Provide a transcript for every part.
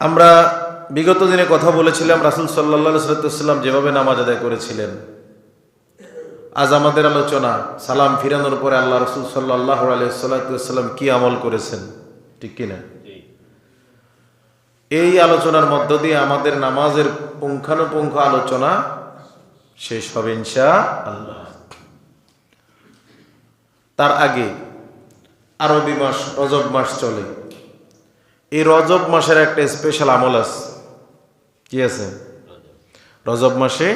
আমরা বিগত দিনে কথা বলেছিলাম রাসুল সাল্লা সাল্লাম যেভাবে নামাজ আদায় করেছিলেন। আজ আমাদের আলোচনা সালাম ফিরানোর পরে আল্লাহ রসুল সাল্লাহ আলিয়াল্লাম কি আমল করেছেন ঠিক কিনা? এই আলোচনার মধ্য দিয়ে আমাদের নামাজের পুঙ্খানুপুঙ্খ আলোচনা শেষ হবে ইনশা আল্লাহ তার আগে আরবি মাস রজব মাস চলে। এই রজব মাসের একটা স্পেশাল আমল আছে কি আছে রজব মাসে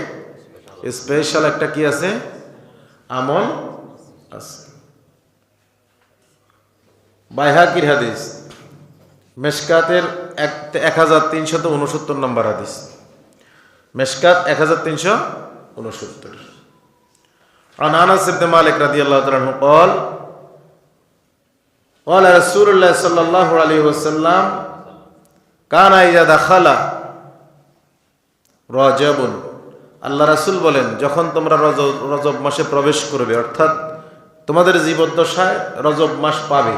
স্পেশাল একটা কি আছে আমল আছে বাইহাকির হাদিস মেশকাতের এক এক হাজার তিনশত উনসত্তর নম্বর হাদিস মেশকাত এক হাজার তিনশো উনসত্তর عن انس بن مالك رضي الله تعالى عنه قال قال رسول الله صلى الله عليه وسلم كان اذا دخل رجب আল্লাহ রাসূল বলেন যখন তোমরা রজব রজব মাসে প্রবেশ করবে অর্থাৎ তোমাদের জীবদ্দশায় রজব মাস পাবে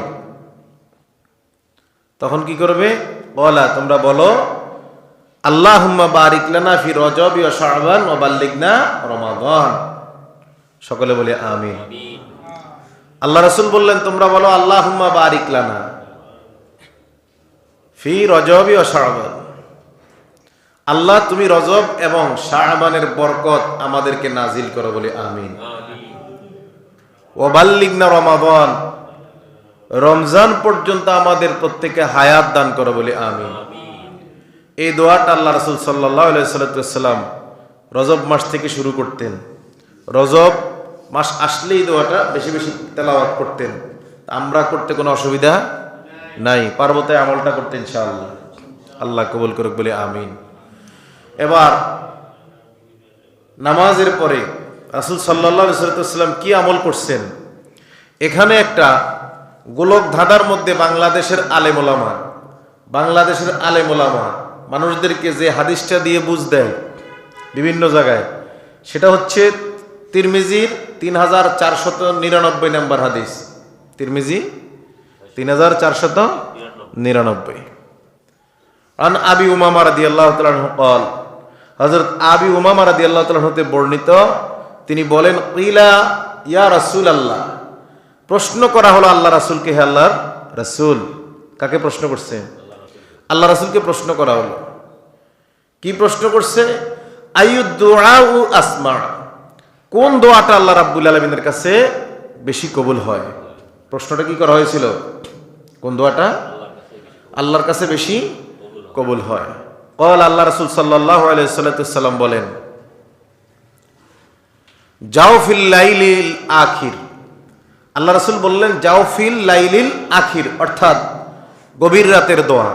তখন কি করবে বলা তোমরা বলো আল্লাহুম্মা বারিক লানা ফি রজব ওয়া শাবান ওয়া বাল্লিগনা রমাদান সকলে বলে আমিন আল্লাহ রাসূল বললেন তোমরা বলো বারিক লানা ফি রজবি ও আল্লাহ তুমি রজব এবং শাবানের বরকত আমাদেরকে নাজিল করো বলে আমিন। ওবাল্লিগনা রমাদান রমজান পর্যন্ত আমাদের প্রত্যেকে হায়াত দান করো বলে আমিন। এই দোয়াটা আল্লাহ রসুল সাল্লাহ সাল্লাম রজব মাস থেকে শুরু করতেন। রজব মাস আসলেই দোয়াটা বেশি বেশি তেলাওয়াত করতেন। আমরা করতে কোনো অসুবিধা নাই। পার্বতে আমলটা করতেন ইনশাআল্লাহ। আল্লাহ কবুল করুক বলে আমিন। এবার নামাজের পরে রাসুল সাল্লাহ সাল্লাম কি আমল করছেন? এখানে একটা গোলক ধাঁধার মধ্যে বাংলাদেশের আলেমোলামা বাংলাদেশের আলেমোলামা মানুষদেরকে যে হাদিসটা দিয়ে বুঝ দেয় বিভিন্ন জায়গায়, সেটা হচ্ছে তিরমিজির তিন হাজার চারশত নিরানব্বই নম্বর হাদিস। তিরমিজি তিন হাজার চারশত নিরানব্বই। আন আবি উমামা রাদি আল্লাহ কল হজরত আবি উমামা রাদি আল্লাহ হতে বর্ণিত, তিনি বলেন ইলা ইয়া রাসুল আল্লাহ প্রশ্ন করা হলো, আল্লাহ রাসুলকে হে আল্লাহর রাসুল? কাকে প্রশ্ন করছে? আল্লাহ রাসুলকে প্রশ্ন করা হলো। কি প্রশ্ন করছে? আয়ুদ্দোয়া আসমা। কোন দোয়াটা আল্লাহ রাব্বুল আলমিনের কাছে বেশি কবুল হয়? প্রশ্নটা কি করা হয়েছিল? কোন দোয়াটা? আল্লাহর কাছে বেশি কবুল হয়। কল আল্লাহ রসুল সাল্লাহ আলাইসাল্লাম বলেন, যাও ফিল লাইলিল আখির। আল্লাহ রসুল বললেন, যাও ফিল লাইলিল আখির, অর্থাৎ গভীর রাতের দোয়া।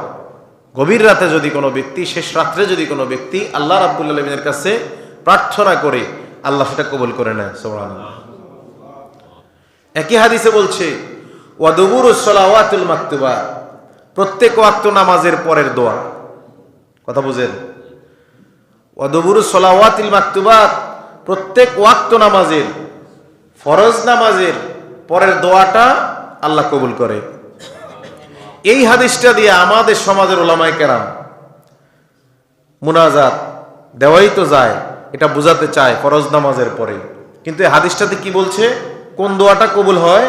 গভীর রাতে যদি কোনো ব্যক্তি, শেষ রাত্রে যদি কোনো ব্যক্তি আল্লাহ রাব্বুল আলমিনের কাছে প্রার্থনা করে আল্লাহ সেটা কবুল করে নেয় একই হাদিসে বলছে প্রত্যেক ওয়াক্ত নামাজের পরের দোয়া। কথা বুঝেন? প্রত্যেক ওয়াক্ত নামাজের, ফরজ নামাজের পরের দোয়াটা আল্লাহ কবুল করে। এই হাদিসটা দিয়ে আমাদের সমাজের ওলামায় কেরাম মুনাজাত দেওয়াই তো যায়। এটা বোঝাতে চায় ফরজ নামাজের পরে। কিন্তু এই হাদিসটাতে কি বলছে? কোন দোয়াটা কবুল হয়?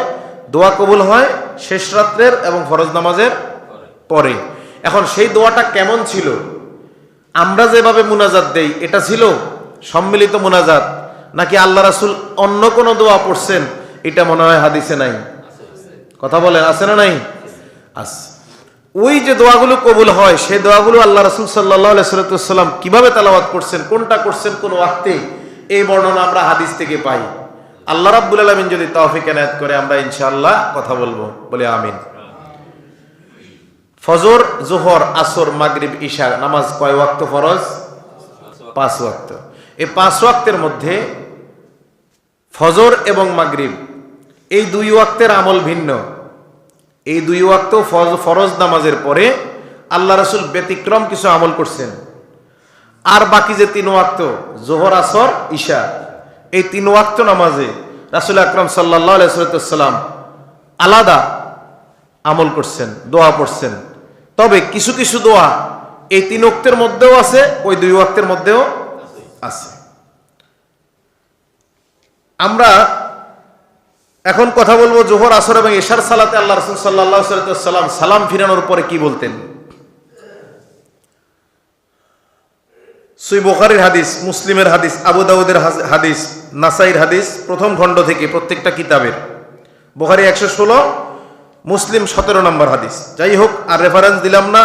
দোয়া কবুল হয় শেষ রাত্রের এবং ফরজ নামাজের পরে। এখন সেই দোয়াটা কেমন ছিল? আমরা যেভাবে মুনাজাত দেই এটা ছিল সম্মিলিত মুনাজাত? নাকি আল্লাহ রাসুল অন্য কোনো দোয়া পড়ছেন? এটা মনে হয় হাদিসে নাই। কথা বলেন আছে না নাই? আস ওই যে দোয়াগুলো কবুল হয় সেই দোয়াগুলো আল্লাহ রসুল সাল্লাহ সাল্লাম কীভাবে তালাবাদ করছেন, কোনটা করছেন কোন ওয়াক্তে, এই বর্ণনা আমরা হাদিস থেকে পাই। আল্লাহ রাব্বুল আলমিন যদি তৌফিক এনায়ত করে, আমরা ইনশাআল্লাহ কথা বলব। বলে আমিন। ফজর, জোহর, আসর, মাগরিব, ঈশা, নামাজ কয় ওয়াক্ত ফরজ? পাঁচ ওয়াক্ত। এই পাঁচ ওয়াক্তের মধ্যে ফজর এবং মাগরিব, এই দুই ওয়াক্তের আমল ভিন্ন। এই দুই ওয়াক্ত ফরজ নামাজের পরে আল্লাহ রসুল ব্যতিক্রম কিছু আমল করছেন। আর বাকি যে তিন ওয়াক্ত, জোহর, আসর, ঈশা, এই তিন ওয়াক্ত নামাজে রাসুল আকরম সাল্লাহ সাল্লাম আলাদা আমল করছেন, দোয়া পড়ছেন। তবে কিছু কিছু দোয়া এই তিন ওক্তের মধ্যেও আছে, ওই দুই ওয়াক্তের মধ্যেও আছে। আমরা এখন কথা বলব জোহর আসর এবং এশার সালাতে আল্লাহ রসুল সাল্লাহ সাল্লাম সালাম ফিরানোর পরে কি বলতেন? সুই বোখারির হাদিস মুসলিমের হাদিস আবু দাউদের হাদিস নাসাইর হাদিস প্রথম খণ্ড থেকে প্রত্যেকটা কিতাবের। বোখারি একশো ষোলো মুসলিম সতেরো নম্বর হাদিস। যাই হোক আর রেফারেন্স দিলাম না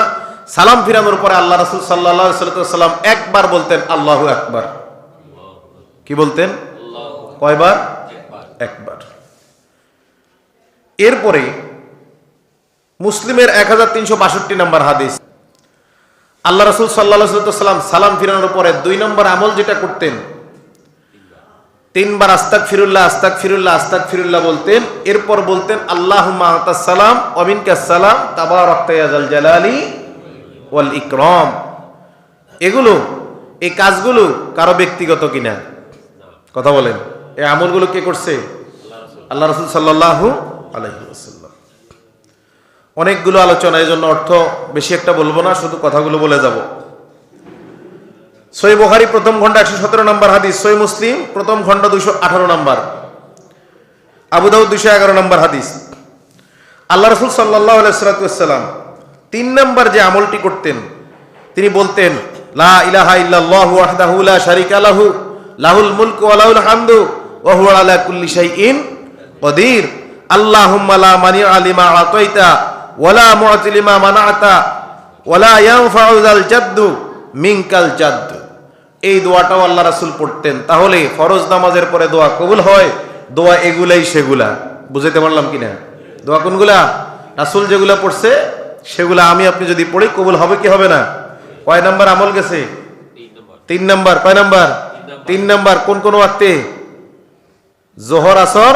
সালাম ফিরানোর পরে আল্লাহ রসুল সাল্লাহ সাল্লাম একবার বলতেন আল্লাহ একবার কি বলতেন? কয়বার? একবার। এরপরে মুসলিমের এক হাজার তিনশো বাষট্টি নম্বর হাদিস। আল্লাহ রসুল সাল্লাহ সাল্লাম সালাম ফিরানোর পরে দুই নম্বর আমল যেটা করতেন, তিনবার আস্তাক ফিরুল্লাহ আস্তাক ফিরুল্লাহ আস্তাক ফিরুল্লাহ বলতেন, এরপর বলতেন আল্লাহ সালাম অমিন সালাম তাবার রক্তাল জালালি ওয়াল ইকরম। এগুলো, এই কাজগুলো কারও ব্যক্তিগত কিনা? কথা বলেন। এই আমলগুলো কে করছে? আল্লাহ রসুল সাল্লাহ আলহিউসাল্লাম অনেকগুলো আলোচনা এই জন্য অর্থ বেশি একটা বলব না, শুধু কথাগুলো বলে যাব। সই বুখারি প্রথম খণ্ড একশো সতেরো নম্বর হাদিস সই মুসলিম প্রথম খণ্ড দুশো আঠারো নম্বর। আবু দাউদ দুশো এগারো নম্বর হাদিস। আল্লাহ রসুল সাল্লাহ আলাইসালাম তিন নম্বর যে আমলটি করতেন, তিনি বলতেন, লা ইলাহা ইল্লাল্লাহু ওয়াহদাহু লা শারিকা লাহু, লাহুল মুলকু ওয়া লাহুল হামদু, ওয়া হুয়া আলা কুল্লি শাইইন কদির। আল্লাহুম্মা লা মানিআ লিমা আতাইতা, ওয়া লা মুআতি লিমা মানাআতা ওয়া লা ইয়ানফাউ যাল জাদ্দু মিনকাল জাদ্দু। এই দোয়াটাও আল্লাহ রাসূল পড়তেন। তাহলে ফরজ নামাজের পরে দোয়া কবুল হয়, দোয়া এগুলাই সেগুলা। বুঝাইতে পারলাম কিনা? দোয়া কোনগুলা? রাসূল যেগুলা পড়ছে, সেগুলা আমি আপনি যদি পড়ি, কবুল হবে কি হবে না? কয় নাম্বার আমল গেছে? তিন নাম্বার। কয় নাম্বার? তিন নাম্বার। কোন কোন ওয়াক্তে? জোহর, আসর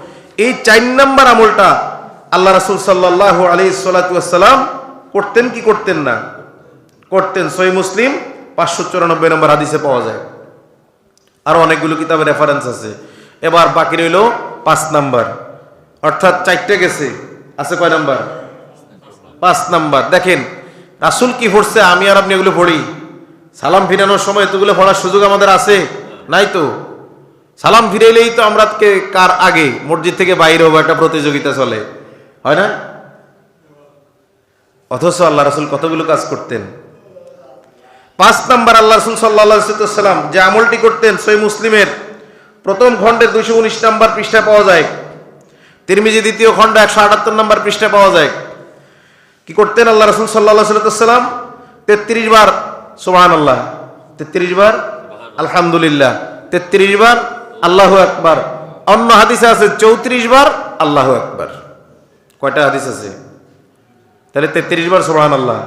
এই চার নাম্বার আমলটা আল্লাহ রাসূল সাল্লাল্লাহু আলাইহি সাল্লাতু ওয়াসসালাম করতেন কি করতেন না? করতেন। সই মুসলিম পাঁচশো চুরানব্বই নম্বর হাদিসে পাওয়া যায়। আরও অনেকগুলো কিতাবের রেফারেন্স আছে। এবার বাকি রইল পাঁচ নাম্বার। অর্থাৎ চারটে গেছে। আছে কয় নাম্বার? পাঁচ নাম্বার। দেখেন, রাসুল কি পড়ছে? আমি আর আপনি এগুলো পড়ি। সালাম ফিরানোর সময় এতগুলো পড়ার সুযোগ আমাদের আছে? নাই তো? সালাম ফিরাইলেই তো আমরা কার আগে মসজিদ থেকে বাইরে হব, একটা প্রতিযোগিতা চলে। হয় না? অথচ আল্লাহ রাসুল কতগুলো কাজ করতেন। পাঁচ নাম্বার আল্লাহ রসুল সাল্লাহাম যে আমলটি করতেন সই মুসলিমের, প্রথম খণ্ডের দুইশো উনিশ নাম্বার পৃষ্ঠা পাওয়া যায়। তিরমিজি দ্বিতীয় খণ্ড একশো আটাত্তর নাম্বার পৃষ্ঠা পাওয়া যায়। কি করতেন আল্লাহ রসুল সাল্লাহ সাল্লাম তেত্রিশ বার সোহান আল্লাহ তেত্রিশ বার, আলহামদুলিল্লাহ, তেত্রিশ বার আল্লাহ একবার অন্য হাদিসে আছে চৌত্রিশ বার আল্লাহ একবার কয়টা হাদিস আছে? তাহলে তেত্রিশ বার সোহান আল্লাহ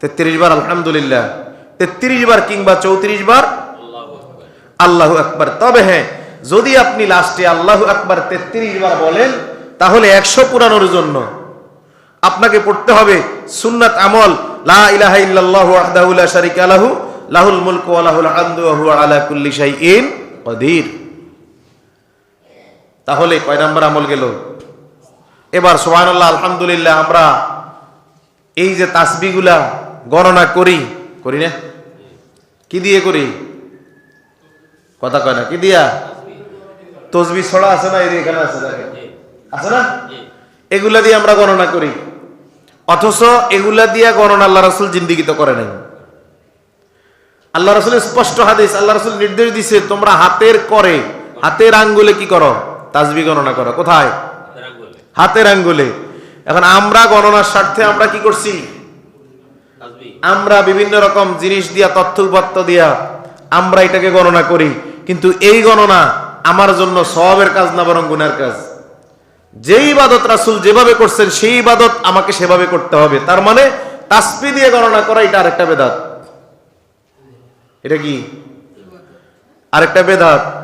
তেত্রিশ বার আলহামদুলিল্লাহ, তেত্রিশ বার কিংবা চৌত্রিশ বার আল্লাহ আকবার। তবে হ্যাঁ যদি আপনি লাস্টে আল্লাহ আকবার তেত্রিশ বার বলেন, তাহলে একশো পুরানোর জন্য আপনাকে পড়তে হবে সুন্নাত আমল, লা ইলাহা ইল্লাল্লাহু ওয়াহদাহু লা শারিকা লাহু, লাহুল মুলকু ওয়া লাহুল হামদু ওয়া হুয়া আলা কুল্লি শাইইন কদির। তাহলে কয় নাম্বার আমল গেল? এবার সুবহানাল্লাহ, আলহামদুলিল্লাহ, আমরা এই যে তাসবিগুলা গণনা করি করি না? কি দিয়ে করি? কথা কয় না, কি দিয়া? তসবি ছড়া আছে না এখানে আছে আছে না? এগুলা দিয়ে আমরা গণনা করি। অথচ এগুলা দিয়ে গণনা আল্লাহ রসুল জিন্দিগি তো করে নাই। আল্লাহ রসুল স্পষ্ট হাদিস, আল্লাহ রসুল নির্দেশ দিছে, তোমরা হাতের করে, হাতের আঙ্গুলে কি করো? তাসবি গণনা করো। কোথায়? হাতের আঙ্গুলে। এখন আমরা গণনার স্বার্থে আমরা কি করছি? আমরা বিভিন্ন রকম জিনিস দিয়া তথ্য উপাত্ত দিয়া আমরা এটাকে গণনা করি। কিন্তু এই গণনা আমার জন্য সবের কাজ না বরং গুনার কাজ। যেই ইবাদত রাসুল যেভাবে করছেন সেই ইবাদত আমাকে সেভাবে করতে হবে। তার মানে তাসপি দিয়ে গণনা করা এটা আরেকটা বেদাত। এটা কি? আরেকটা বেদাত।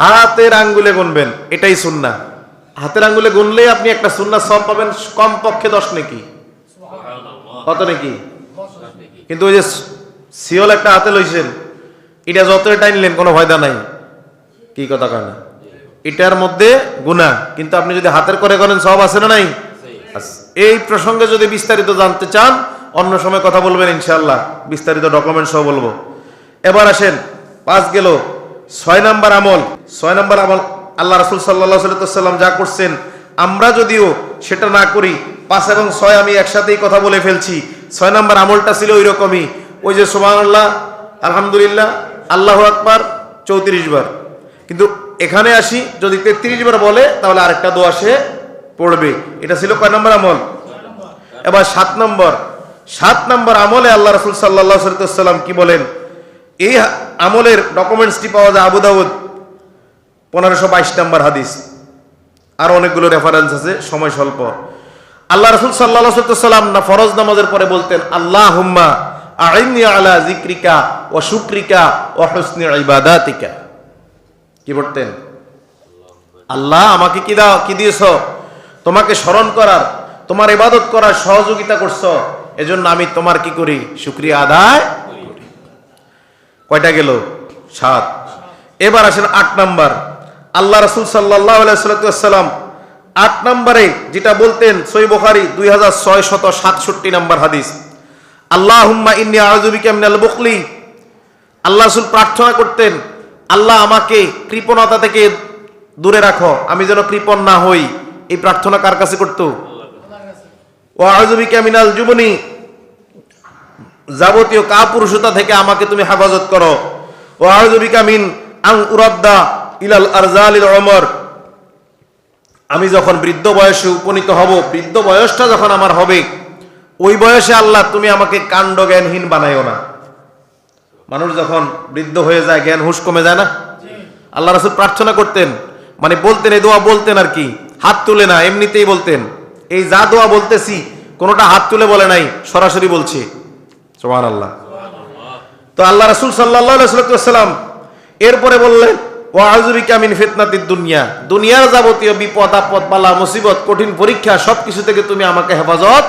হাতের আঙ্গুলে গুনবেন এটাই সুন্না হাতের আঙ্গুলে গুনলেই আপনি একটা সুন্না সব পাবেন কম পক্ষে দশ নাকি। কত নাকি? কিন্তু ওই যে সিওল একটা হাতে লইছেন এটা যতই টাইনলেন কোনো ফায়দা নাই। কি কথা কয় না? এটার মধ্যে গুণা কিন্তু আপনি যদি হাতের করে করেন সব আছে না নাই? এই প্রসঙ্গে যদি বিস্তারিত জানতে চান অন্য সময় কথা বলবেন ইনশাল্লাহ বিস্তারিত ডকুমেন্ট সহ বলব। এবার আসেন পাঁচ গেল ছয় নাম্বার আমল, ছয় নাম্বার আমল, আল্লাহ রাসুল সাল্লাহ সাল্লাম যা করছেন, আমরা যদিও সেটা না করি, পাঁচ এবং ছয় আমি একসাথেই কথা বলে ফেলছি, ছয় নাম্বার আমলটা ছিল ওই রকমই ওই যে সোমান আল্লাহ আলহামদুলিল্লাহ, আল্লাহ আকবার, চৌত্রিশ বার। কিন্তু এখানে আসি, যদি তেত্রিশ বার বলে, তাহলে আরেকটা দোয়া সে পড়বে। এটা ছিল কয় নম্বর আমল? এবার সাত নম্বর সাত নম্বর আমলে আল্লাহ রসুল সাল্লাহ সাল্লাম কি বলেন? এই আমলের ডকুমেন্টসটি পাওয়া যায় আবু দাউদ পনেরোশো বাইশ নম্বর হাদিস। আর অনেকগুলো রেফারেন্স আছে, সময় স্বল্প। আল্লাহ রসুল সাল্লাহ সাল্লাম না ফরজ নামাজের পরে বলতেন আল্লাহ হুম্মা আইনি আলা জিক্রিকা ও শুক্রিকা ও হসনি ইবাদাতিকা। কি পড়তেন আল্লাহ, আমাকে কি দাও কি দিয়েছ? তোমাকে স্মরণ করার, তোমার ইবাদত করার সহযোগিতা করছ। এজন্য আমি তোমার কি করি? শুক্রিয়া আদায় কয়টা গেল? সাত। এবার আসেন আট নাম্বার। আল্লাহ রসুল সাল্লাহ সাল্লাম আট নম্বরে যেটা বলতেন সই বুখারি দুই হাজার ছয় শত সাতষট্টি নম্বর হাদিস। আল্লাহ হুম্মা ইন্নি আজুবিকা মিনাল বুকলি আল্লাহ রসুল প্রার্থনা করতেন আল্লাহ আমাকে কৃপণতা থেকে দূরে রাখো আমি যেন কৃপণ না হই। এই প্রার্থনা কার কাছে করতো? ও আজুবিকা মিনাল যুবনী যাবতীয় কাপুরুষতা থেকে আমাকে তুমি হেফাজত করো। ও আজুবিকা মিন আং উরাদ্দা ইলাল আমি যখন বৃদ্ধ বয়সে উপনীত হব, বৃদ্ধ বয়সটা যখন আমার হবে, ওই বয়সে আল্লাহ তুমি আমাকে কাণ্ড জ্ঞানহীন বানাইও না। মানুষ যখন বৃদ্ধ হয়ে যায়, জ্ঞান হুশ কমে যায় না? আল্লাহ রাসুল প্রার্থনা করতেন মানে বলতেন, এই দোয়া বলতেন আর কি, হাত তুলে না। এমনিতেই বলতেন, এই যা দোয়া বলতেছি, কোনোটা হাত তুলে বলে নাই, সরাসরি বলছে। আল্লাহ তো আল্লাহ রাসুল সাল্লাহ সাল্লাম এরপরে বললেন ও আজুবিকা মিন ফিতনাতিদ দুনিয়া। দুনিয়ার যাবতীয় বিপদ, আপদ, বালা, মুসিবত, কঠিন পরীক্ষা সবকিছু থেকে তুমি আমাকে হেফাজত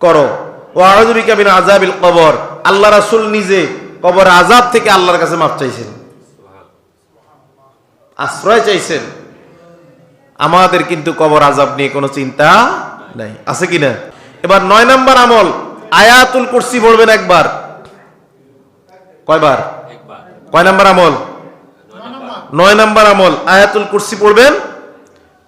করো। ও আজুবিকা মিন আজাবিল কবর। আল্লাহ রাসুল নিজে কবর আজাব থেকে আল্লাহর কাছে মাপ চাইছেন। আশ্রয় চাইছেন। আমাদের কিন্তু কবর আজাব নিয়ে কোনো চিন্তা নাই। আছে কিনা এবার নয় নাম্বার আমল আয়াতুল কুরসি পড়বেন একবার। কয়বার? কয় নাম্বার আমল? নয় নাম্বার আমল। আয়াতুল কুরসি পড়বেন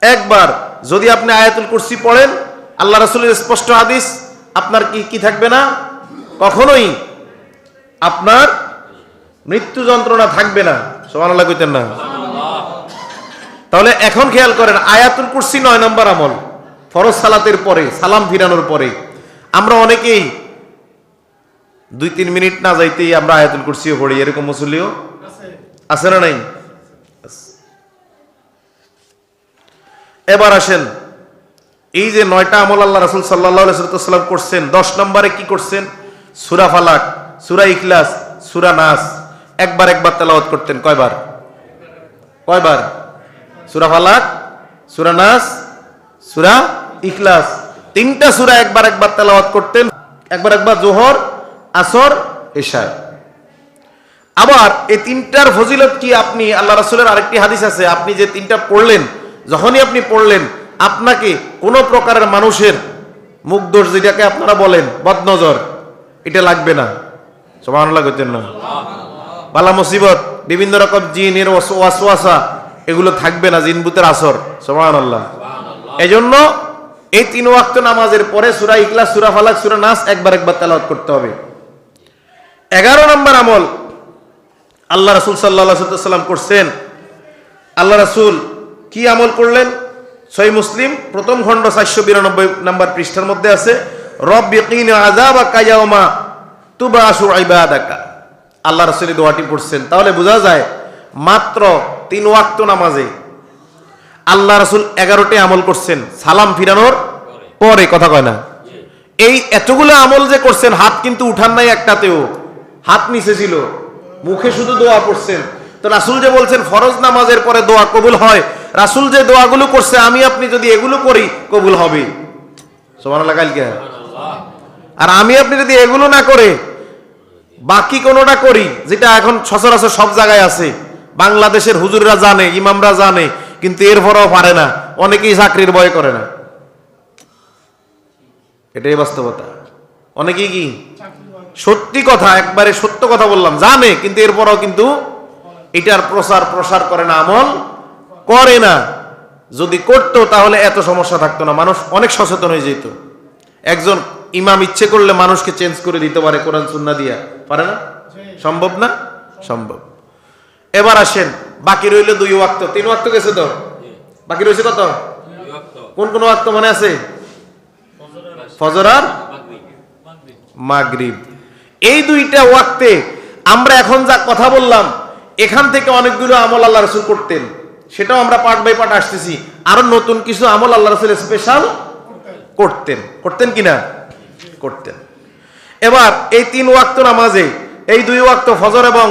একবার। যদি আপনি আয়াতুল কুরসি পড়েন আল্লাহ রাসুলের স্পষ্ট হাদিস আপনার কি কি থাকবে না? কখনোই আপনার মৃত্যু যন্ত্রণা থাকবে না। সমান আল্লাহ কইতেন না। তাহলে এখন খেয়াল করেন আয়াতুল কুরসি নয় নম্বর আমল। ফরজ সালাতের পরে সালাম ফিরানোর পরে। আমরা অনেকেই দুই, তিন মিনিট না যাইতেই আমরা আয়াতুল কুরসিও পড়ি। এরকম মুসল্লিও আছে না নাই? এবার আসেন, এই যে নয়টা আমল আল্লাহ রাসুল সাল্লাহ সাল্লাম করছেন, দশ নম্বরে কি করছেন? সুরা ফালাক, সুরা ইখলাস, সুরা নাস। একবার একবার তেলাওয়াত করতেন। কয়বার? কয়বার? সুরা ফালাক, সুরা নাস, সুরা ইখলাস। তিনটা সুরা একবার একবার তেলাওয়াত করতেন একবার একবার জোহর আসর এশায়। আবার এই তিনটার ফজিলত কি আপনি আল্লাহ রাসুলের আরেকটি হাদিস আছে আপনি যে তিনটা পড়লেন যখনই আপনি পড়লেন আপনাকে কোনো প্রকারের মানুষের মুখ দোষ যেটাকে আপনারা বলেন বদনজর এটা লাগবে না। সমান লাগতেন না। বালা মুসিবত বিভিন্ন রকম জিনের ওয়াসওয়াসা এগুলো থাকবে না জিনবুতের আসর। সমান আল্লাহ এই জন্য এই তিন ওয়াক্ত নামাজের পরে সুরা ইখলাস, সুরা ফালাক, সুরা নাস একবার একবার তেলাওয়াত করতে হবে। এগারো নম্বর আমল, আল্লাহ রাসুল সাল্লাহ সাল্লাম করছেন। আল্লাহ রাসুল কি আমল করলেন? সই মুসলিম, প্রথম খণ্ড চারশো বিরানব্বই নম্বর পৃষ্ঠার মধ্যে আছে রব আল্লাহ রাসুল দোয়াটি পড়ছেন। তাহলে বোঝা যায়, মাত্র তিন ওয়াক্ত নামাজে আল্লাহ রাসুল এগারোটি আমল করছেন, সালাম ফিরানোর পরে, কথা কয় না? এই এতগুলো আমল যে করছেন, হাত কিন্তু উঠান নাই একটাতেও। হাত নিচে ছিল, মুখে শুধু দোয়া করছেন তো রাসুল যে বলছেন, ফরজ নামাজের পরে দোয়া কবুল হয়, রাসুল যে দোয়াগুলো করছে, আমি আপনি যদি এগুলো করি, কবুল হবে। আর আমি আপনি যদি এগুলো না করে, বাকি কোনোটা করি, যেটা এখন সচরাচর সব জায়গায় আছে, বাংলাদেশের হুজুররা জানে, ইমামরা জানে কিন্তু এরপরও পারে না। অনেকেই চাকরির ভয় করে না। এটাই বাস্তবতা। অনেকেই কি? সত্যি কথা, একবারে সত্য কথা বললাম, জানে, কিন্তু এরপরও কিন্তু এটার প্রচার প্রসার করে না, আমল করে না। যদি করতো, তাহলে এত সমস্যা থাকতো না। মানুষ অনেক সচেতন হয়ে যেত। একজন ইমাম ইচ্ছে করলে মানুষকে চেঞ্জ করে দিতে পারে কোরআন, সুন্না দিয়া। পারে না? সম্ভব না? সম্ভব। এবার আসেন বাকি রইল দুই ওয়াক্ত। তিন ওয়াক্ত গেছে তো বাকি রয়েছে কত? কোন কোন ওয়াক্ত মনে আছে? ফজর আর মাগরিব। এই দুইটা ওয়াক্তে আমরা এখন যা কথা বললাম এখান থেকে অনেকগুলো আমল আল্লাহ রসুল করতেন। সেটাও আমরা পার্ট বাই পার্ট আসতেছি। আরও নতুন কিছু আমল আল্লাহ রসুল স্পেশাল করতেন। করতেন কিনা? করতেন। এবার এই তিন ওয়াক্ত নামাজে এই দুই ওয়াক্ত ফজর এবং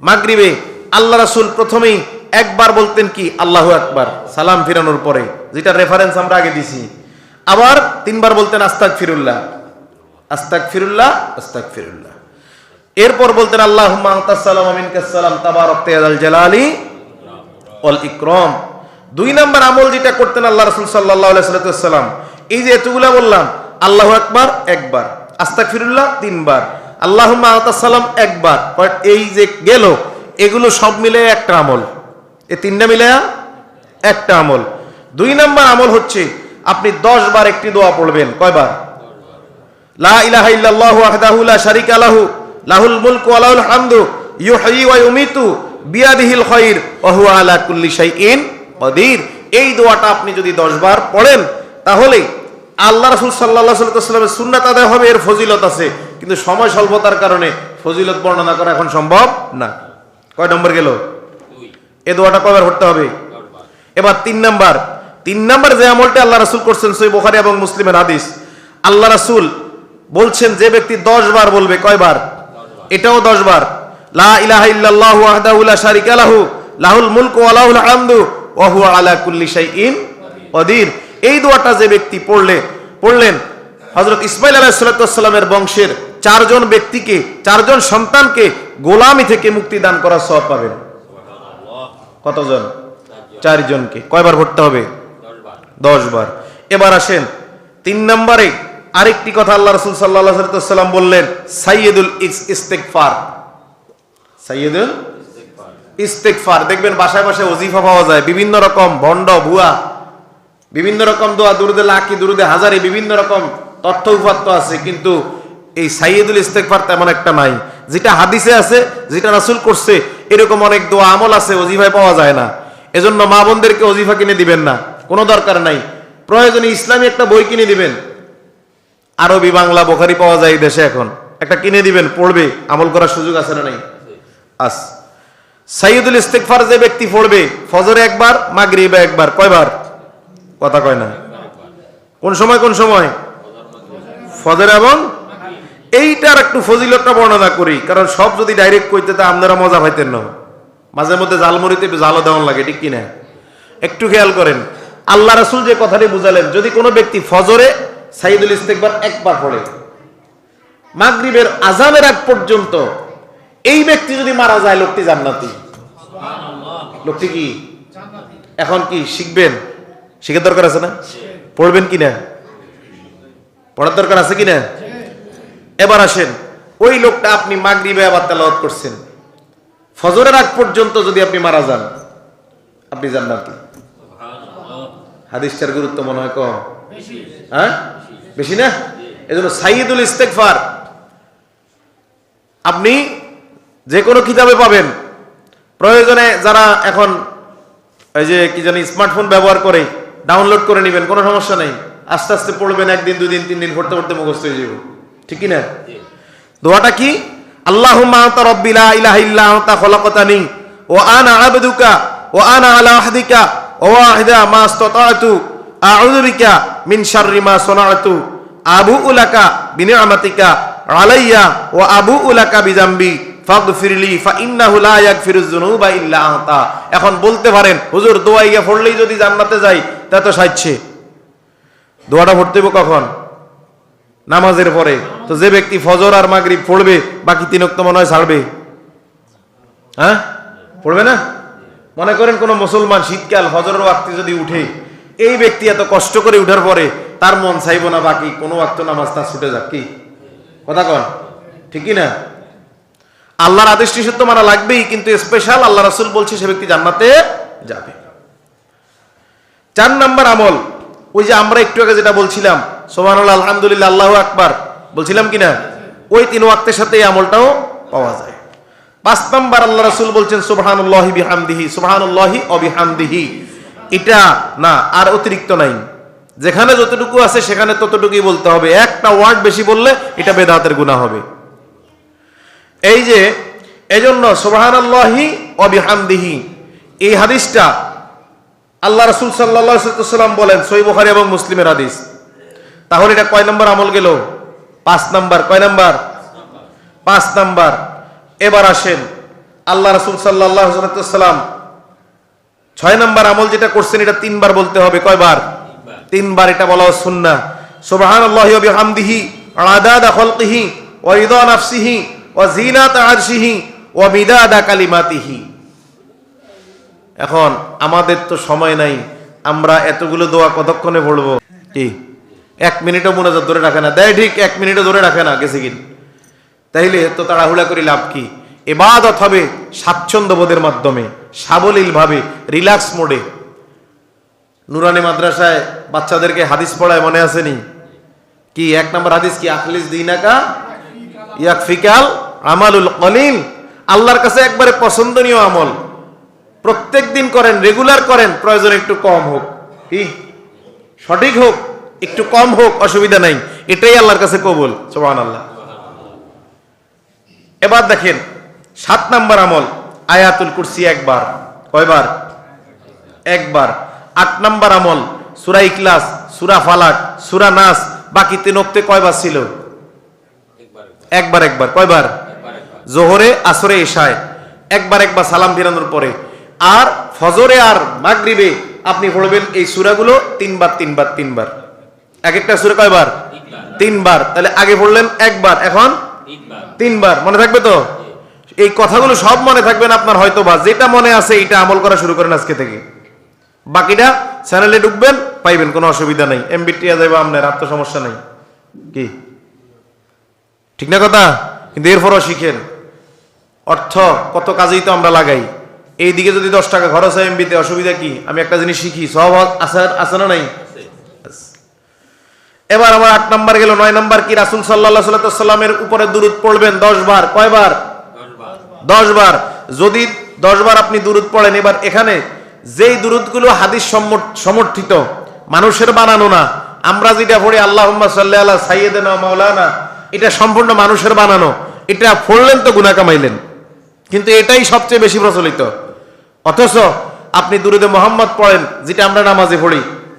মাগরিবে আল্লাহ রাসুল প্রথমেই একবার বলতেন কি, আল্লাহ আকবার সালাম ফিরানোর পরে। যেটা রেফারেন্স আমরা আগে দিছি। আবার তিনবার বলতেন আস্তাক ফিরুল্লাহ আস্তাক ফিরুল্লাহ আস্তাক ফিরুল্লাহ এরপর বলতেন আল্লাহ সালাম আমিনকাসালাম তাবারক তেয়াল জালালি অল ইকরম দুই নম্বর আমল যেটা করতেন আল্লাহ রসুল সাল্লাহ সাল্লাম এই যে এতগুলা বললাম, আল্লাহ একবার একবার আস্তাক ফিরুল্লাহ তিনবার আল্লাহ সালাম একবার। এই যে গেল এগুলো সব মিলে একটা আমল। এই তিনটা মিলে একটা আমল। দুই নম্বর আমল হচ্ছে, আপনি দশ বার একটি দোয়া পড়বেন। কয়বার? লা ওয়াহদাহু লা লাহু, লাহুল বিয়াদিহিল আলা এই দোয়াটা আপনি যদি 10 বার পড়েন আল্লাহ সুন্নাত আদায় হবে, এর ফজিলত আছে। কিন্তু সময় স্বল্পতার কারণে ফজিলত বর্ণনা করা এখন সম্ভব না। কয় নম্বর গেল? এ দোয়াটা কয়বার পড়তে হবে? এবার তিন নাম্বার। তিন নাম্বার যে আমলটা আল্লাহ রাসুল করছেন সই বুখারী এবং মুসলিমের হাদিস আল্লাহ রাসুল বলছেন যে ব্যক্তি দশ বার বলবে কয়বার? এটাও দশ বার লা ইলাহা ইল্লাল্লাহু ওয়াহদাহু লা শারিকা লাহু লাহুল মুলকু ওয়া লাহুল হামদু ওয়া হুয়া আলা কুল্লি শাইইন কদির। এই দোয়াটা যে ব্যক্তি পড়লে পড়লেন হযরত ইসমাইল আলাইহিস সালামের বংশের চারজন ব্যক্তিকে চারজন সন্তানকে গোলামি থেকে মুক্তি দান করার সব পাবেন। কতজন? চারজনকে। কয়বার ভরতে হবে? দশ বার এবার আসেন, তিন নম্বরে আরেকটি কথা আল্লাহ রসুল সাল্লাহ সাল্লাম বললেন সাইয়েদুল ইস্তেকফার সাইয়েদুল ইস্তেকফার দেখবেন বাসায় বাসায় ওজিফা পাওয়া যায়। বিভিন্ন রকম ভণ্ড, ভুয়া, বিভিন্ন রকম দোয়া, দুরুদে লাকি, দুরুদে হাজারি, বিভিন্ন রকম তথ্য উপাত্ত আছে, কিন্তু এই সাইয়েদুল ইস্তেকফার তেমন একটা নাই। যেটা হাদিসে আছে, যেটা রাসুল করছে, এরকম অনেক দোয়া আমল আছে, অজিফায় পাওয়া যায় না। এজন্য মা বোনদেরকে অজিফা কিনে দিবেন না, কোনো দরকার নাই। প্রয়োজনে ইসলামী একটা বই কিনে দিবেন। আরবি, বাংলা, বোখারি পাওয়া যায় দেশে এখন। একটা কিনে দিবেন, পড়বে, আমল করার সুযোগ আছে না নাই? আস। সাইয়দুল ইস্তেকফার যে ব্যক্তি পড়বে, ফজরে একবার, মাগরিবে একবার, কয়বার? কথা কয় না। কোন সময় কোন সময়? ফজর এবং এইটার একটু ফজিলতটা বর্ণনা করি কারণ সব যদি ডাইরেক্ট কইতে তা আপনারা মজা পাইতেন না। মাঝে মধ্যে জালমুড়িতে একটু জালও দেওয়ান লাগে ঠিক কিনা? একটু খেয়াল করেন আল্লাহ রাসুল যে কথাটি বুঝালেন যদি কোনো ব্যক্তি ফজরে সাইদুল ইস্তেকবার একবার পড়ে মাগরিবের আজানের আগ পর্যন্ত এই ব্যক্তি যদি মারা যায় লোকটি জান্নাতি। লোকটি কি? এখন কি শিখবেন? শিখার দরকার আছে না? পড়বেন কি না পড়ার দরকার আছে কি না এবার আসেন, ওই লোকটা আপনি মাগরিবে আবার তেলাওয়াত করছেন। ফজরের আগ পর্যন্ত যদি আপনি মারা যান, আপনি জান্নাতি হাদিসটার গুরুত্ব মনে হয় কম। হ্যাঁ? বেশি না? এজন্য সাইয়দুল ইস্তেকফার আপনি যে কোনো কিতাবে পাবেন। প্রয়োজনে যারা এখন এই যে কি জানি স্মার্টফোন ব্যবহার করে, ডাউনলোড করে নেবেন, কোনো সমস্যা নেই। আস্তে আস্তে পড়বেন, একদিন দুই দিন তিন দিন পড়তে পড়তে মুখস্থ হয়ে যাবে। ঠিক না দোয়াটা কি? আল্লাহুম্মা আনতা রাব্বি লা ইলাহা আনতা আনা আবদুকা আহদিকা, ওয়া ওয়াহিদা মা মিন আবু উলাকা বিনিয়ামাতিকা আলাইয়া ও আবু উলাকা বিজাম্বি ফাগফিরলি ফা ইন্নাহু লা ইয়াগফিরুজ যুনুবা ইল্লা এখন বলতে পারেন, হুজুর দোয়া ইয়া পড়লেই যদি জান্নাতে যাই, তা তো সাইচ্ছে। দোয়াটা পড়তে কখন? নামাজের পরে। তো যে ব্যক্তি ফজর আর মাগরিব পড়বে, বাকি তিন অক্ত মনে হয় ছাড়বে। হ্যাঁ? পড়বে না? মনে করেন কোন মুসলমান শীতকাল, ফজরের ওয়াক্তে যদি উঠে, এই ব্যক্তি এত কষ্ট করে উঠার পরে তার মন চাইব না বাকি, কোনো ওয়াক্ত নামাজ তার ছুটে যাক কি? কথা কন। ঠিকই না? আল্লাহর আদেশ নিষেধ তো মানা লাগবেই, কিন্তু স্পেশাল আল্লাহ রাসুল বলছে সে ব্যক্তি জান্নাতে যাবে। চার নাম্বার আমল, ওই যে আমরা একটু আগে যেটা বলছিলাম সোমান আলহামদুলিল্লাহ, আল্লাহ আকবার। বলছিলাম কিনা? ওই তিন ওয়াক্তের সাথে এই আমলটাও পাওয়া যায়। পাঁচ নাম্বার আল্লাহ বলছেন, সুবহানুল্লাহি বিহামদিহি, সুবহানুল্লাহি অবিহামদিহি। এটা না, আর অতিরিক্ত নাই। যেখানে যতটুকু আছে, সেখানে ততটুকুই বলতে হবে। একটা ওয়ার্ড বেশি বললে এটা বেদাতের গুণা হবে। এই যে, এজন্য সুবহানাল্লাহি অবিহামদিহি, এই হাদিসটা আল্লাহ রসুল সাল্লাম বলেন সই বুখারি এবং মুসলিমের হাদিস। তাহলে এটা কয় নম্বর আমল গেল? পাঁচ নাম্বার। কয় নাম্বার? পাঁচ নাম্বার। এবার আসেন। আল্লাহ রসুল সাল্লাম ছয় নাম্বার আমল যেটা করছেন এটা তিনবার বলতে হবে। কয়বার? তিনবার। এটা বলা সুন্না সুবহান আল্লাহ বিহামদিহি আদাদা খলকিহি ও রিদা নাফসিহি ও জিনাত আরশিহি ও মিদাদা কালিমাতিহি। এখন আমাদের তো সময় নাই। আমরা এতগুলো দোয়া কতক্ষণে পড়ব? কি? এক মিনিটও মনে ধরে রাখে না। দেয় ঠিক এক মিনিটও ধরে রাখে না গেছে কিন তাইলে তো তাড়াহুড়া করি লাভ কি? এবাদত হবে স্বাচ্ছন্দ্যবোধের মাধ্যমে সাবলীল ভাবে রিল্যাক্স মোডে। নুরানি মাদ্রাসায় বাচ্চাদেরকে হাদিস পড়ায় মনে আসেনি কি, এক নম্বর হাদিস কি? আখলিস দিনাকা ইয়াক ফিকাল আমালুল কলিল। আল্লাহর কাছে একবারে পছন্দনীয় আমল। প্রত্যেক দিন করেন, রেগুলার করেন, প্রয়োজন একটু কম হোক। কি? সঠিক হোক। একটু কম হোক, অসুবিধা নাই। এটাই আল্লাহর কাছে কবুল সোহান আল্লাহ এবার দেখেন, সাত নাম্বার আমল, আয়াতুল কুরসি একবার, কয়বার? একবার। আট নাম্বার আমল, সুরা ইকলাস সুরা ফালাক, সুরা নাস, বাকি তিন অক্তে কয়বার ছিল? একবার একবার, কয়বার? জোহরে, আসরে, এশায়। একবার একবার সালাম ফিরানোর পরে। আর ফজরে আর মাগরিবে আপনি পড়বেন এই সুরাগুলো তিনবার তিনবার তিনবার। এক একটা সুরে কয়বার? তিনবার। তাহলে আগে পড়লেন একবার এখন তিনবার। মনে থাকবে তো? এই কথাগুলো সব মনে থাকবেন আপনার হয়তো বা যেটা মনে আছে এটা আমল করা শুরু করেন আজকে থেকে। বাকিটা চ্যানেলে ঢুকবেন পাইবেন কোনো অসুবিধা নেই। এমবি টিয়া যাবে আপনার আর তো সমস্যা নেই। কি? ঠিক না কথা? কিন্তু এরপরও শিখেন। অর্থ কত কাজেই তো আমরা লাগাই। এই দিকে যদি দশ টাকা খরচ হয় এমবিতে অসুবিধা কি? আমি একটা জিনিস শিখি। সব আসার আছে না নাই? এবার আমার আট নাম্বার গেল, নয় নাম্বার কি? রাসুল সাল্লাহ সাল্লামের উপরে দূরত পড়বেন দশ বার। কয়বার দশ বার। যদি দশ বার আপনি দূরত পড়েন, এবার এখানে যেই দূরতগুলো হাদিস সমর্থিত, মানুষের বানানো না, আমরা যেটা পড়ি আল্লাহ সাল্লাহ আল্লাহ সাইয়েদেনা মাওলানা, এটা সম্পূর্ণ মানুষের বানানো। এটা পড়লেন তো গুণা কামাইলেন। কিন্তু এটাই সবচেয়ে বেশি প্রচলিত। অথচ আপনি দুরুদে মোহাম্মদ পড়েন, যেটা আমরা নামাজে পড়ি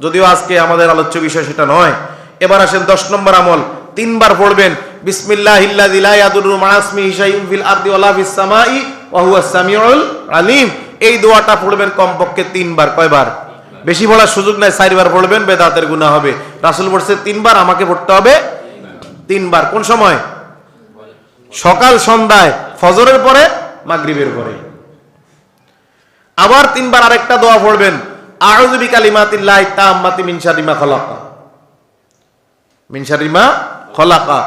যদিও আজকে আমাদের আলোচ্য বিষয় সেটা নয়। এবার আসেন দশ নম্বর আমল। তিনবার পড়বেন আলিম। এই দোয়াটা পড়বেন কমপক্ষে তিনবার, কয়বার? বেশি সুযোগ চারবার পড়বেন, বেদাতের গুণা হবে। রাসুল পড়ছে তিনবার আমাকে পড়তে হবে? তিনবার। কোন সময়? সকাল সন্ধ্যায়, ফজরের পরে, মাগরিবের পরে। আবার তিনবার আরেকটা দোয়া পড়বেন আউযু বিকালিমাতিল্লাহি তাম্মাতি মিন শাররি মা খলাকা। মিন শাররি মা খলাকা।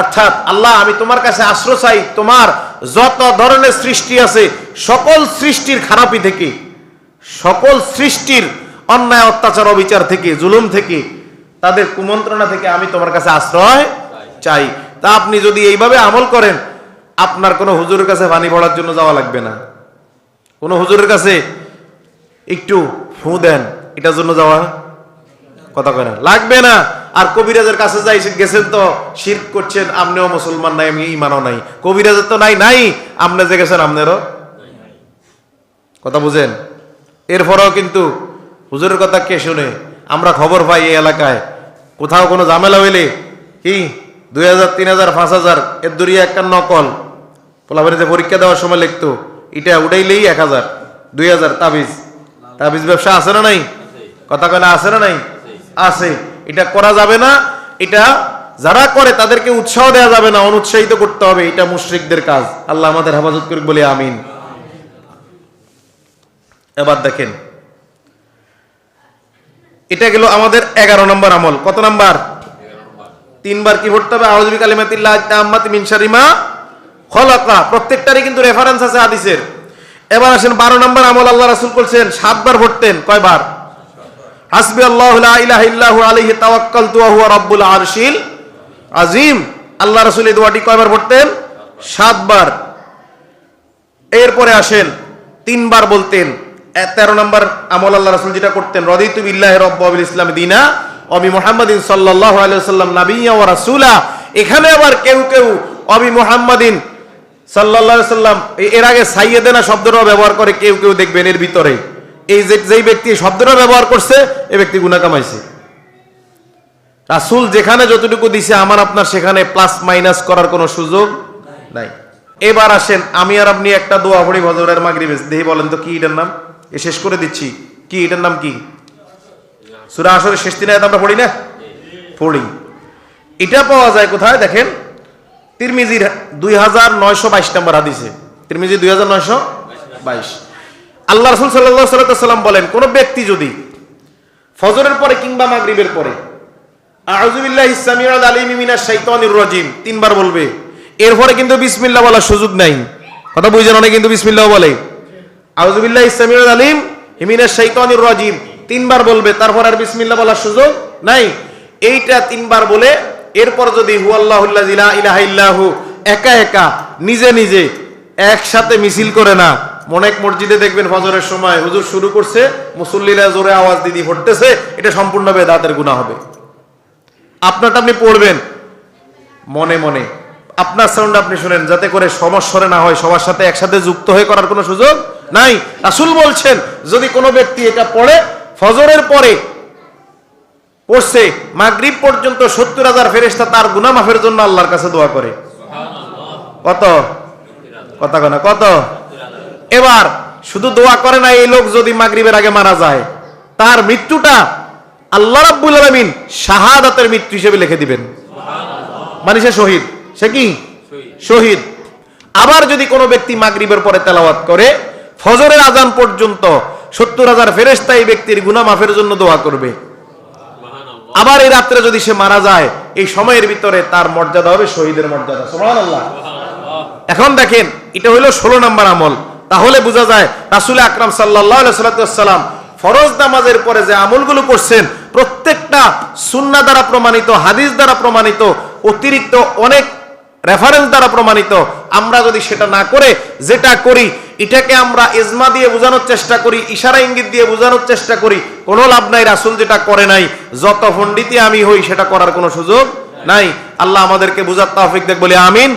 অর্থাৎ আল্লাহ, আমি তোমার কাছে আশ্রয় চাই, তোমার যত ধরনের সৃষ্টি আছে, সকল সৃষ্টির খারাপি থেকে, সকল সৃষ্টির অন্যায়, অত্যাচার, অবিচার থেকে, জুলুম থেকে, তাদের কুমন্ত্রণা থেকে আমি তোমার কাছে আশ্রয় চাই। তা আপনি যদি এইভাবে আমল করেন, আপনার কোনো হুজুরের কাছে পানি পড়ার জন্য যাওয়া লাগবে না। কোনো হুজুরের কাছে একটু ফু দেন, এটার জন্য যাওয়া কথা কয় না। লাগবে না। আর কবিরাজের কাছে যাই, গেছেন তো শির করছেন আপনিও মুসলমান নাই, আমি ইমানও নাই। কবিরাজের তো নাই নাই। আপনি যে গেছেন আপনারও কথা বুঝেন? এরপরেও কিন্তু হুজুরের কথা কে শুনে? আমরা খবর পাই এই এলাকায়। কোথাও কোনো ঝামেলা হইলে কি? দুই হাজার, তিন হাজার, পাঁচ হাজার, এর দূরিয়ে একটা নকল। পোলাবাড়িতে পরীক্ষা দেওয়ার সময় লিখতো এটা উঠাইলেই এক হাজার, দুই হাজার তাবিজ। তাবিজ ব্যবসা আছে না নাই? কথা কয় না আছে না নাই? আছে। এটা করা যাবে না, এটা যারা করে তাদেরকে উৎসাহ দেওয়া যাবে না, অনুৎসাহিত করতে হবে, এটা মুশরিকদের কাজ। আল্লাহ আমাদের হেফাজত করুক বলে আমিন। এবার দেখেন। এটা গেল আমাদের এগারো নম্বর আমল। কত নাম্বার? তিনবার কি পড়তে হবে? আউযু বিকালিমাতিল্লাহ তাম্মাতি মিন শারি মা খলাকা। প্রত্যেকটারই কিন্তু রেফারেন্স আছে হাদিসের। এবার আসেন বারো নম্বর আমল, আল্লাহ রাসূল করছেন সাতবার পড়তেন কয়বার? হাসবি আল্লাহ আরশিল আজিম আল্লাহ রাসূল এই দোয়াটি কয়বার সাতবার। এরপরে আসেন, তিনবার বলতেন তেরো নম্বর আমল আল্লাহ রাসূল যেটা করতেন, রদিতু বিল্লাহি রব্বাবিল ইসলাম দিনা অবি মুহাম্মাদিন আলাইহি সাল্লাম নাবিয়্যা ওয়া রাসূলা। এখানে আবার কেউ কেউ অবি মুহাম্মাদিন আলাইহি সাল্লাম এর আগে সাইয়েদেনা শব্দটাও ব্যবহার করে, কেউ কেউ দেখবেন এর ভিতরে। এই যে যেই ব্যক্তি শব্দটা ব্যবহার করছে এই ব্যক্তি গুনাহ কামাইছে। রাসূল যেখানে যতটুকু দিছে, আমার আপনার সেখানে প্লাস মাইনাস করার কোনো সুযোগ নাই। এবার আসেন, আমি আর আপনি একটা দোয়া পড়ি ভজরের মাগরিবে। দেহি বলেন তো, কি এটার নাম? এ শেষ করে দিচ্ছি। কি এটার নাম কি? সুরা আসরে শেষ দিনে আমরা পড়ি না? পড়ি। এটা পাওয়া যায় কোথায়? দেখেন তিরমিজির দুই হাজার নয়শো বাইশ নম্বর হাদিসে। তিরমিজি দুই হাজার নয়শো বাইশ। আল্লাহ রসুল সাল্লাহ সাল্লাম বলেন, কোন ব্যক্তি যদি ফজরের পরে কিংবা মাগরিবের পরে আউযুবিল্লাহি ইসলামিউল আলিমি মিনাশ শাইতানির রাজিম তিনবার বলবে, এরপরে কিন্তু বিসমিল্লাহ বলার সুযোগ নাই। কথা বুঝছেন অনেকে কিন্তু বিসমিল্লাহ বলে। আউযুবিল্লাহি ইসলামিউল আলিম মিনাশ শাইতানির রাজিম তিনবার বলবে, তারপর আর বিসমিল্লাহ বলার সুযোগ নাই। এইটা তিনবার বলে এরপর যদি ইল্লাহু একা একা, নিজে নিজে একসাথে মিছিল করে না অনেক মসজিদে দেখবেন ফজরের সময় হুজুর শুরু করছে, মুসল্লিরা জোরে আওয়াজ দিদি পড়তেছে এটা সম্পূর্ণ বেদাতের গুনাহ হবে। আপনারটা আপনি পড়বেন, মনে মনে। আপনার সাউন্ড আপনি শুনেন, যাতে করে সমস্যরে না হয়, সবার সাথে একসাথে যুক্ত হয়ে করার কোনো সুযোগ নাই। রাসূল বলছেন, যদি কোনো ব্যক্তি এটা পড়ে, ফজরের পরে পড়ছে মাগরিব পর্যন্ত সত্তর হাজার ফেরেস্তা তার গুনাহ মাফের জন্য আল্লাহর কাছে দোয়া করে। কত? কথা কনা কত? এবার শুধু দোয়া করে না এই লোক যদি মাগরিবের আগে মারা যায় তার মৃত্যুটা আল্লাহ রাব্বুল আলামিন শাহাদাতের মৃত্যু হিসেবে লিখে দিবেন। মানে সে শহীদ। সে কি? শহীদ। আবার যদি কোনো ব্যক্তি মাগরিবের পরে তেলাওয়াত করে ফজরের আজান পর্যন্ত সত্তর হাজার ফেরেস্তা এই ব্যক্তির গুনাহ মাফের জন্য দোয়া করবে। আবার এই রাত্রে যদি সে মারা যায় এই সময়ের ভিতরে তার মর্যাদা হবে শহীদের মর্যাদা। সুবহানাল্লাহ। এখন দেখেন এটা হইল ষোলো নম্বর আমল। তাহলে বোঝা যায় রাসুল আকরাম সাল্লাম ফরজ নামাজের পরে যে আমলগুলো করছেন প্রত্যেকটা সুন্না দ্বারা প্রমাণিত হাদিস দ্বারা প্রমাণিত অতিরিক্ত অনেক রেফারেন্স দ্বারা প্রমাণিত। আমরা যদি সেটা না করে যেটা করি এটাকে আমরা এজমা দিয়ে বোঝানোর চেষ্টা করি, ইশারা ইঙ্গিত দিয়ে বোঝানোর চেষ্টা করি, কোনো লাভ নাই, রাসুল যেটা করে নাই, যত পণ্ডিতই আমি হই সেটা করার কোনো সুযোগ নাই। আল্লাহ আমাদেরকে বুঝার তাফিক দেখ, বলে আমিন।